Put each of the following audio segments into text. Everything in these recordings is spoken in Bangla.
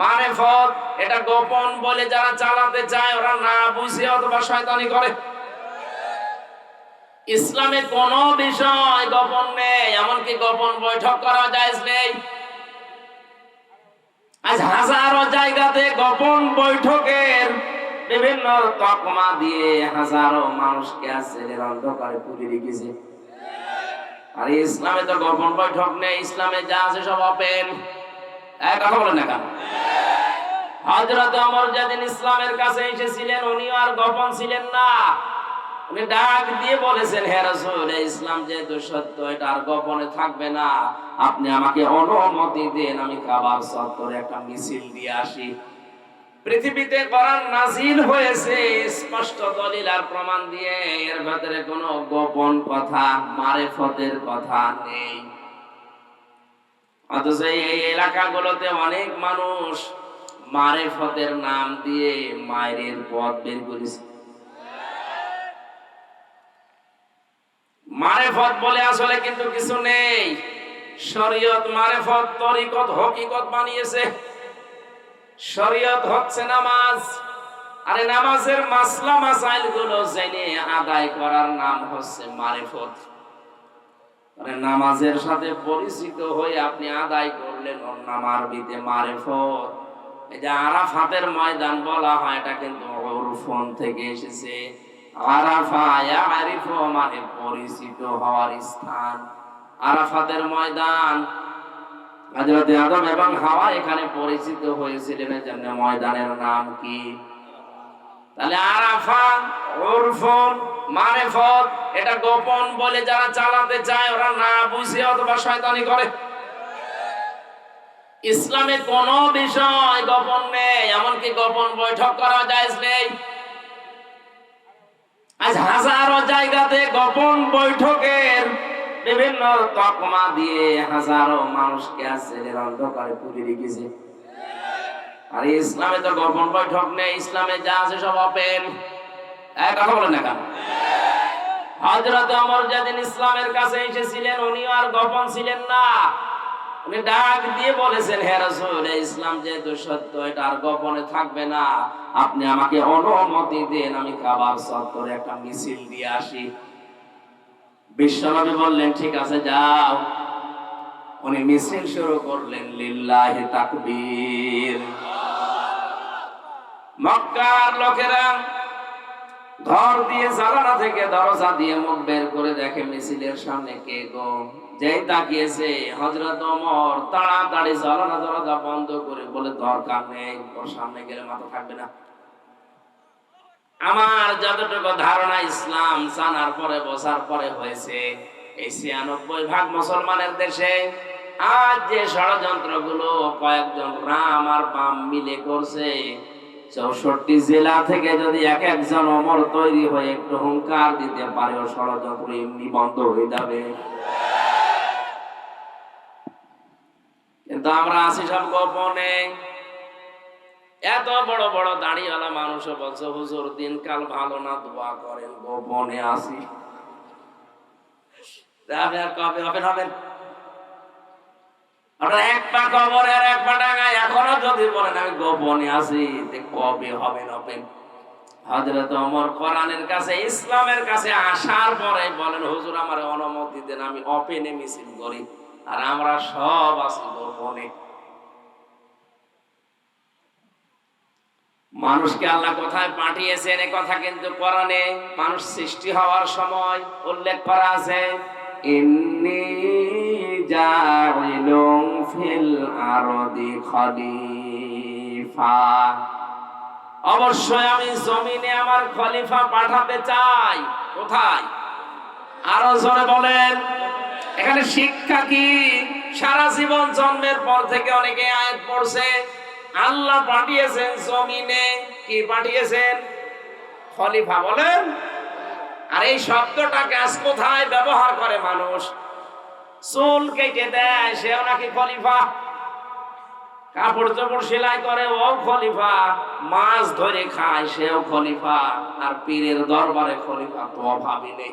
মারেফত এটা গোপন বলে যারা চালাতে চায়, ওরা না বুঝে অথবা শয়তানি করে। ইসলামে কোন বিষয় গোপন নেই, এমনকি গোপন বৈঠক করা যায় নেই। আজ হাজারো জায়গাতে গোপন বৈঠকের বিভিন্ন তকমা দিয়ে হাজারো মানুষকে আছে অন্ধকারে রেখেছে। আর ইসলামে তো গোপন বৈঠক নেই, ইসলামে যা আছে সব এক কথা বলেন না কেন? হজরত অমর যেদিন ইসলামের কাছে এসেছিলেন, উনিও আর গোপন ছিলেন না। উনি ডাক দিয়ে বলেছেন, হে রাসূল ইসলাম যেহেতু সত্য, এটা আর গোপনে থাকবে না। আপনি আমাকে অনুমতি দেন, আমি কাবার চত্বরে একটা মিছিল দিয়ে আসি। পৃথিবীতে কোরআন নাজিল হয়েছে, স্পষ্ট দলিল আর প্রমাণ দিয়ে এর ভেতরে কোনো গোপন কথা, মারেফতের কথা নেই। অথচ এই এলাকাগুলোতে অনেক মানুষ মারেফতের নাম দিয়ে মায়ের পথ বের করেছে। মারেফত বলে আসলে কিন্তু কিছু নেই। শরীয়ত মারেফত, তরিকত, হকিকত বানিয়েছে। শরীয়ত হচ্ছে নামাজ। আরে নামাজের মাসলা মাসাইলগুলো জেনে আদায় করার নাম হচ্ছে মারেফত। মানে নামাজের সাথে পরিচিত হয়ে আপনি আদায় করলেন ওর নাম আরবিতে মারেফত। এই যে আরাফাতের ময়দান বলা হয়, এটা কিন্তু ওরফন থেকে এসেছে। আরাফা ইয়ারিফ মানে পরিচিত হওয়ার স্থান। আরাফাতের ময়দান, হযরত আদম এবং হাওয়া এখানে পরিচিত হয়েছিলেন, এজন্য ময়দানের নাম কি? তাহলে আরাফা উরফুন মারেফত, এটা গোপন বলে যারা চালাতে চায়, ওরা না বুঝে অথবা শয়তানি করে। ইসলামে কোন বিষয় গোপন নেই, এমনকি গোপন বৈঠক করা যায় নেই। আজ হাজারো জায়গাতে গোপন বৈঠকের বিভিন্ন তকমা দিয়ে হাজারো মানুষকে আছে অন্ধকারে পুড়ে রেখেছে। আর ইসলামে তো গোপন বৈঠক নেই, ইসলামে যা আছে সব এক কথা বলেন না হজরত অমর যেদিন ইসলামের কাছে এসেছিলেন, উনিও আর গোপন ছিলেন না। উনি ডাক দিয়ে বলেছেন, হে রাসূল ইসলাম যেহেতু সত্য, এটা আর গোপনে থাকবে না। আপনি আমাকে অনুমতি দেন, আমি কাবার চত্বরে একটা মিছিল দিয়ে আসি। বিশ্বনবী বললেন, ঠিক আছে, যাও। উনি মিছিল শুরু করলেন, লিল্লাহি তাকবীর। মক্কার লোকেরা ঘর দিয়ে জানালা থেকে দরজা দিয়ে মুখ বের করে দেখে মিছিলের সামনে কে গো? যেই তাকিয়েছে হজরত ওমর, তাড়াতাড়ি জানালা দরজা বন্ধ করে বলে, দরকার নেই ওর সামনে গেলে মাথা থাকবে না। আমার যতটুকু ধারণা ইসলাম জানার পরে বসার পরে হয়েছে, এই ছিয়ানব্বই ভাগ মুসলমানের দেশে আজ যে ষড়যন্ত্রগুলো কয়েকজন রাম আর বাম মিলে করছে চৌষট্টি জেলা থেকে যদি এক একজন অমর তৈরি হয়ে একটু হুঙ্কার দিতে পারে ষড়যন্ত্র এমনি বন্ধ হয়ে যাবে। কিন্তু আমরা আছি সব গোপনে। এত বড় বড় দাড়িওয়ালা মানুষ বলছে, হুজুর, দিনকাল ভালো না, দোয়া করেন, গোপনে আসি কবে হবেন হবেন আপনার এক পা কবরে এক পা ডাঙায় এখনও যদি বলেন, আমি গোপনে আছি কবে হবেন হবেন হজরত ওমর কোরআনের কাছে, ইসলামের কাছে আসার পরে বলেন, হুজুর, আমার অনুমতি দেন, আমি অপেনে মিছিল করি, আর আমরা সব আছি গোপনে। মানুষকে আল্লাহ কোথায় পাঠিয়েছেন কথা কিন্তু কোরআনে মানুষ সৃষ্টি হওয়ার সময় উল্লেখ করা আছে। ইন্নি জাইলুম ফিল আরদি খলিফা। অবশ্যই আমি জমিনে আমার খলিফা পাঠাতে চাই। কোথায়? আরও জোরে বলেন। এখানে শিক্ষা কি? সারা জীবন জন্মের পর থেকে অনেকে আয়াত পড়ছে, আল্লাহ পাঠিয়েছেন জমিনে। কি পাঠিয়েছেন? খলিফা বলেন আর এই শব্দটা গাছ কোথায় ব্যবহার করে মানুষ? চুল কেটে দেয়, সেও নাকি খলিফা? কাপড় চোপড় সেলাই করে, ও খলিফা। মাছ ধরে খায়, সেও খলিফা। আর পীরের দরবারে খলিফা তো অভাবই নেই।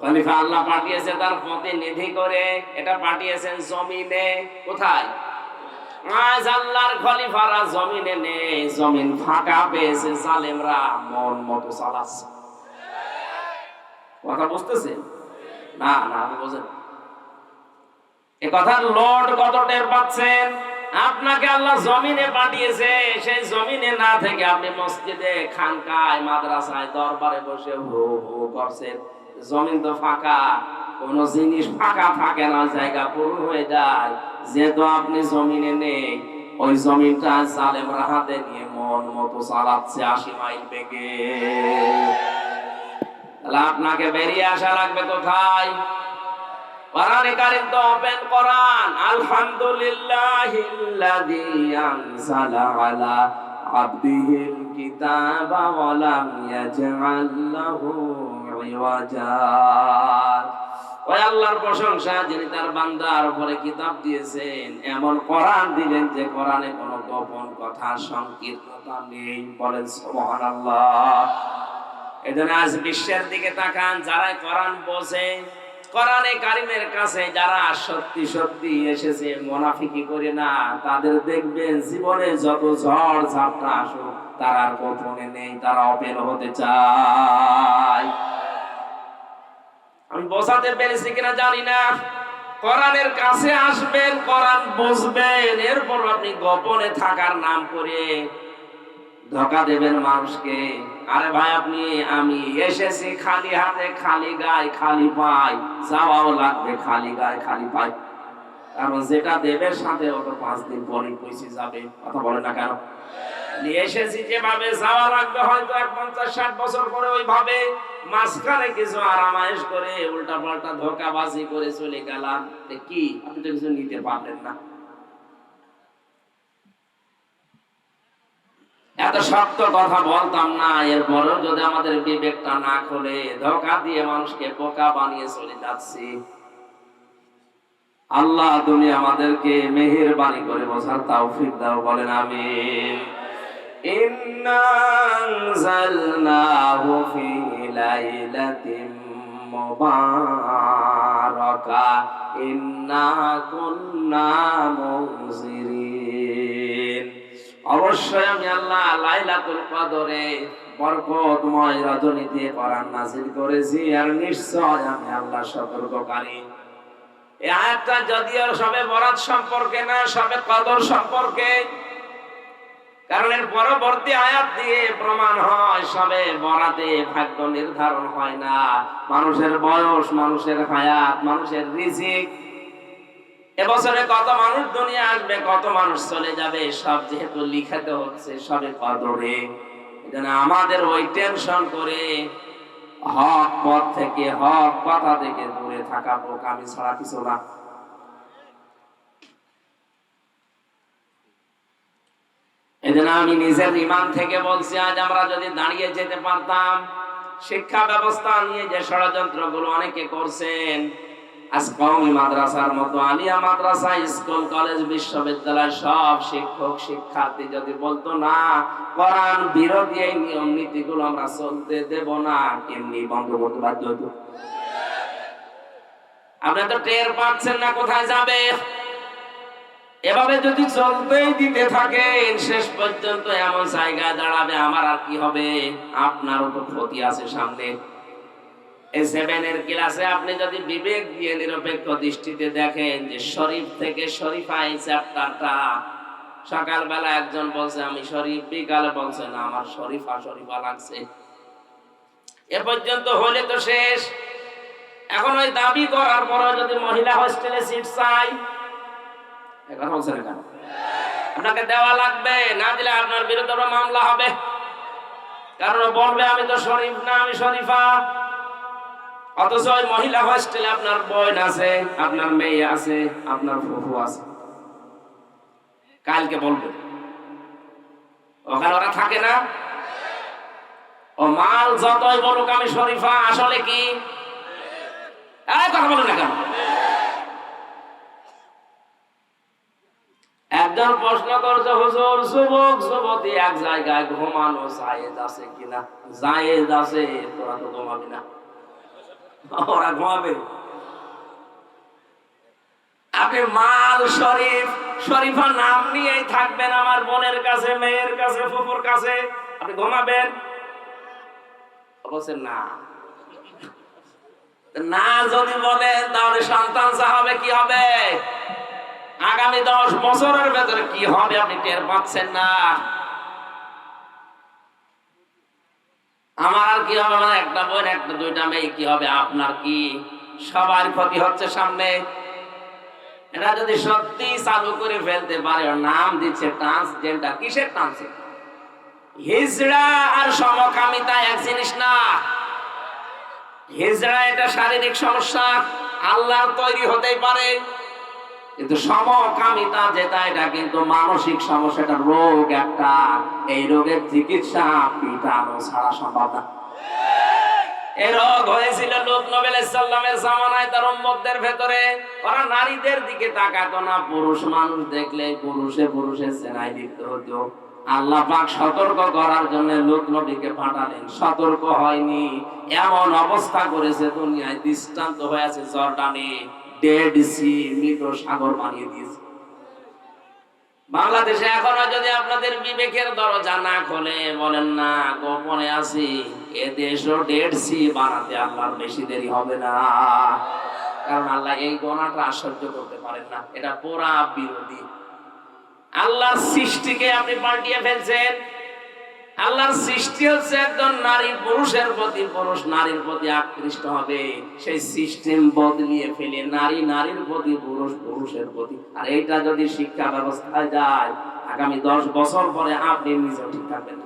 খলিফা আল্লাহ পাঠিয়েছে তার প্রতিনিধি করে, এটা পাঠিয়েছেন জমিনে। কোথায়? আজ আল্লাহর খলিফারা জমিনে নেই, জমিন ফাঁকা পেয়েছে, জালেমরা মন মতো চালাচ্ছে। কথা বুঝতেছেন না না বোঝেন এ কথার লর্ড কত টের পাচ্ছেন? আপনাকে আল্লাহ জমিনে পাঠিয়েছে, সেই জমিনে না থেকে আপনি মসজিদে, খানকায়, মাদ্রাসায়, দরবারে বসে হো হো করছেন। জমিন তো ফাঁকা কোন জিনিস ফাঁকা থাকে না, জায়গা পূর্ণ হয়ে যায়। যেহেতু আপনি জমিনে নেই, ওই জমিনটা জালেমরা হাতে নিয়ে মন মতো চালাচ্ছে আশি মাইল বেগে। তাহলে আপনাকে বেরিয়ে আসা লাগবে কোথায়? কোরআনে ওই আল্লাহর প্রশংসা যিনি তার বান্দার উপরে কিতাব দিয়েছেন, এমন কোরআন দিলেন যে কোরআনে কোনো গোপন কথা, সংকীর্ণতা নেই। বলেন, সুবহানাল্লাহ। এজন্য আজ বিশ্বের দিকে তাকান যারা কোরআন কোরআনে কারিমের কাছে যারা সত্যি সত্যি এসেছে, মোনাফিকি করে না, তাদের দেখবেন জীবনে যত ঝড় ঝাপটা আসুক, তারা গোপনে নেই, তারা অপেন হতে চায়। আমি বোঝাতে পেরেছি কিনা জানি না। কোরআনের কাছে আসবেন, কোরআন বুঝবেন, এরপর আপনি গোপনে থাকার নাম করে ধোকা দেবেন মানুষকে। আরে ভাই, আপনি, আমি এসেছি খালি হাতে, খালি গায়ে, খালি পাই যাওয়াও লাগবে, খালি গায়ে, খালি পাই কারণ যেটা দেবে সাথে ওটা পাঁচ দিন পরে পৌঁছে যাবে। কথা বলে না কেন? নিয়ে এসেছি যেভাবে হয়তো এক পঞ্চাশ, ষাট বছর পরে ওইভাবে মাঝখানে কিছু করে উল্টা পাল্টা ধোকাবাজি করে চলে গেলাম। কি? আপনি তো কিছু নিতে পারলেন না। এত শক্ত কথা বলতাম না, এরপরেও যদি আমাদের বিবেকটা না খোলে, ধোকা দিয়ে মানুষকে বোকা বানিয়ে চলে যাচ্ছি। আল্লাহ তুমি আমাদেরকে মেহেরবানি করে বোঝার তৌফিক দাও, বলেন আমিন। বরকতময় রজনীতে করেছি আর নিশ্চয় আমি আল্লাহ সতর্ককারী। এই আয়াতটা যদিও সবে বরাত সম্পর্কে না, সবে কদর সম্পর্কে কারণ এর পরবর্তী আয়াত দিয়ে প্রমাণ হয়, সবে বরাতে ভাগ্য নির্ধারণ হয় না। মানুষের বয়স, মানুষের হায়াত, মানুষের রিজিক। এবছরে কত মানুষ দুনিয়া আসবে, কত মানুষ চলে যাবে, সব যেহেতু লিখাতে হচ্ছে, সবে কদরে। এজন্য আমাদের ওই টেনশন করে হক পথ থেকে, হক কথা থেকে দূরে থাকা বোকামি ছাড়া কিছু না। এজন্য আমি নিজের ইমান থেকে বলছি, আজ আমরা যদি দাঁড়িয়ে যেতে পারতাম, শিক্ষা ব্যবস্থা নিয়ে যে ষড়যন্ত্রগুলো অনেকে করছেন, আজ কওমি মাদ্রাসার মতো আলিয়া মাদ্রাসা, স্কুল, কলেজ, বিশ্ববিদ্যালয়, সব শিক্ষক, শিক্ষার্থী যদি বলতো, না, কোরআন বিরোধী এই নিয়ম নীতিগুলো আমরা চলতে দেব না, এমনি বন্ধ করতে বাধ্য হতো আপনি তো টের পাচ্ছেন না কোথায় যাবে এভাবে যদি চলতেই দিতে থাকেন শেষ পর্যন্ত এমন জায়গায় দাঁড়াবে, আমার আর কি হবে? আপনারও তো ক্ষতি আছে সামনে। আপনি যদি বিবেক দিয়ে নিরপেক্ষ দৃষ্টিতে দেখেন যে শরীফ থেকে সকালবেলা একজন বলছে, আমি শরীফ, বিকালে বলছে, না, আমার শরীফা শরীফা লাগছে। এ পর্যন্ত হলে তো শেষ। এখন ওই দাবি করার পরে যদি মহিলা হোস্টেলে সিট চাই আপনাকে দেওয়া লাগবে, না দিলে আপনার বিরুদ্ধে মামলা হবে। কারণ বলবে, আমি তো শরীফ না, আমি শরীফা। অথচ ওই মহিলা হোস্টেলে আপনার আছে, আপনার মেয়ে আছে, আপনার ফুফু আছে। কালকে বলবে। ওখানে ওরা থাকে না। ও মাল যতই বলুক আমি শরীফা, আসলে কি? কথা বলুন না কেন? একজন প্রশ্ন করছে, হুজুর, যুবক, যুবতী এক জায়গায় ঘুমানো জায়েজ আছে কিনা? জায়েজ আছে তোরা তো ঘুমাবি না। ওরা ঘুমাবে? আপনি মাল, শরীফ শরীফা নাম নিয়েই থাকবেন আমার বোনের কাছে, মেয়ের কাছে ফুপুর কাছে। আপনি ঘুমাবেন? বলছেন না। না যদি বলেন, তাহলে সন্তান হবে কি হবে? আগামী দশ বছরের ভেতরে কি হবে আপনি টের পাচ্ছেন না। আমার আর কি হবে মানে একটা বোন একটা দুইটা মেয়ে, কি হবে আপনার কি? সবার ক্ষতি হচ্ছে সামনে। এটা যদি সত্যি চালু করে ফেলতে পারে নাম দিচ্ছে ট্রান্সজেন্ডার কিসের ট্রান্সজেন্ডার হিজড়া আর সমকামিতা এক জিনিস না। হিজড়া এটা শারীরিক সমস্যা, আল্লাহর তৈরি হতেই পারে। কিন্তু সমকামিতা যেটা, এটা কিন্তু মানসিক রোগ একটা। এই রোগের চিকিৎসা পিটানো ছাড়া সম্ভব না। পুরুষ মানুষ দেখলে পুরুষে লিপ্ত হতো। আল্লাহ পাক সতর্ক করার জন্য লোক নবীকে পাঠালেন। সতর্ক হয়নি, এমন অবস্থা করেছে দুনিয়ায়, দৃষ্টান্ত হয়েছে জর্ডানে। সি মৃত সাগর বানিয়ে দিয়েছে। বাংলাদেশে এখনও যদি আপনাদের বিবেকের দরজা না খোলে, বলেন না, গোপনে আছি এ দেশও ডেড সি বানাতে আল্লাহর বেশি দেরি হবে না। কারণ আল্লাহ এই গোনাটা সহ্য করতে পারেন না, এটা পুরা বিরোধী। আল্লাহর সৃষ্টিকে আপনি পাল্টিয়ে ফেলছেন আল্লাহর সৃষ্টি হচ্ছে একজন নারী, পুরুষের প্রতি পুরুষ নারীর প্রতি আকৃষ্ট হবে। সেই সিস্টেম বদলিয়ে ফেলে নারী নারীর প্রতি পুরুষ পুরুষের প্রতি। আর এইটা যদি শিক্ষা ব্যবস্থায় যায়, আগামী দশ বছর পরে আপনি নিজেও ঠিক থাকবেন।